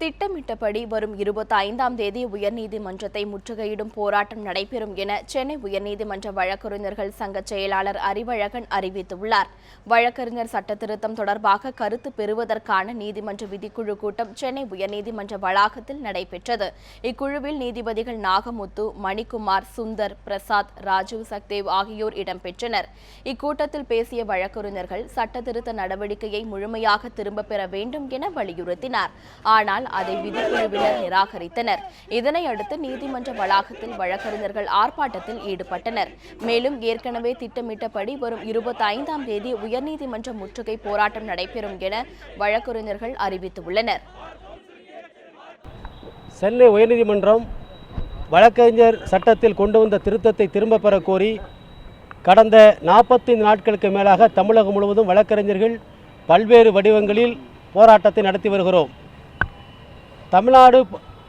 திட்டமிட்டபடி வரும் இருபத்தி ஐந்தாம் தேதி உயர்நீதிமன்றத்தை முற்றுகையிடும் போராட்டம் நடைபெறும் என சென்னை உயர்நீதிமன்ற வழக்கறிஞர்கள் சங்க செயலாளர் அறிவழகன் அறிவித்துள்ளார். வழக்கறிஞர் சட்டத்திருத்தம் தொடர்பாக கருத்து பெறுவதற்கான நீதிமன்ற விதிக்குழு கூட்டம் சென்னை உயர்நீதிமன்ற வளாகத்தில் நடைபெற்றது. இக்குழுவில் நீதிபதிகள் நாகமுத்து மணிக்குமார் சுந்தர் பிரசாத் ராஜீவ் சக்தேவ் ஆகியோர் இடம்பெற்றனர். இக்கூட்டத்தில் பேசிய வழக்கறிஞர்கள் சட்டத்திருத்த நடவடிக்கையை முழுமையாக திரும்பப் பெற வேண்டும் என வலியுறுத்தினார். ஆனால் அதை விதிக்குழுவினர் நிராகரித்தனர். இதனையடுத்து நீதிமன்ற வளாகத்தில் வழக்கறிஞர்கள் ஆர்ப்பாட்டத்தில் ஈடுபட்டனர். மேலும் ஏற்கனவே திட்டமிட்டபடி வரும் இருபத்தி ஐந்தாம் தேதி உயர்நீதிமன்ற முற்றுகை போராட்டம் நடைபெறும் என வழக்கறிஞர்கள் அறிவித்துள்ளனர். சென்னை உயர்நீதிமன்றம் வழக்கறிஞர் சட்டத்தில் கொண்டு வந்த திருத்தத்தை திரும்பப் பெற கோரி கடந்த நாற்பத்தைந்து நாட்களுக்கு மேலாக தமிழகம் முழுவதும் வழக்கறிஞர்கள் பல்வேறு வடிவங்களில் போராட்டத்தை நடத்தி வருகிறோம். தமிழ்நாடு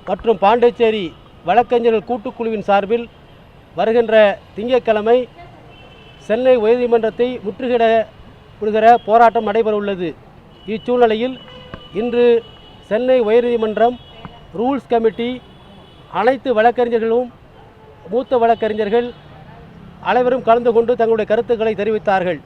மற்றும் பாண்டிச்சேரி வழக்கறிஞர்கள் கூட்டுக்குழுவின் சார்பில் வருகின்ற திங்கட்கிழமை சென்னை உயர்நீதிமன்றத்தை முற்றுகிட விடுகிற போராட்டம் நடைபெறவுள்ளது. இச்சூழ்நிலையில் இன்று சென்னை உயர்நீதிமன்றம் ரூல்ஸ் கமிட்டி அனைத்து வழக்கறிஞர்களும் மூத்த வழக்கறிஞர்கள் அனைவரும் கலந்து கொண்டு தங்களுடைய கருத்துக்களை தெரிவித்தார்கள்.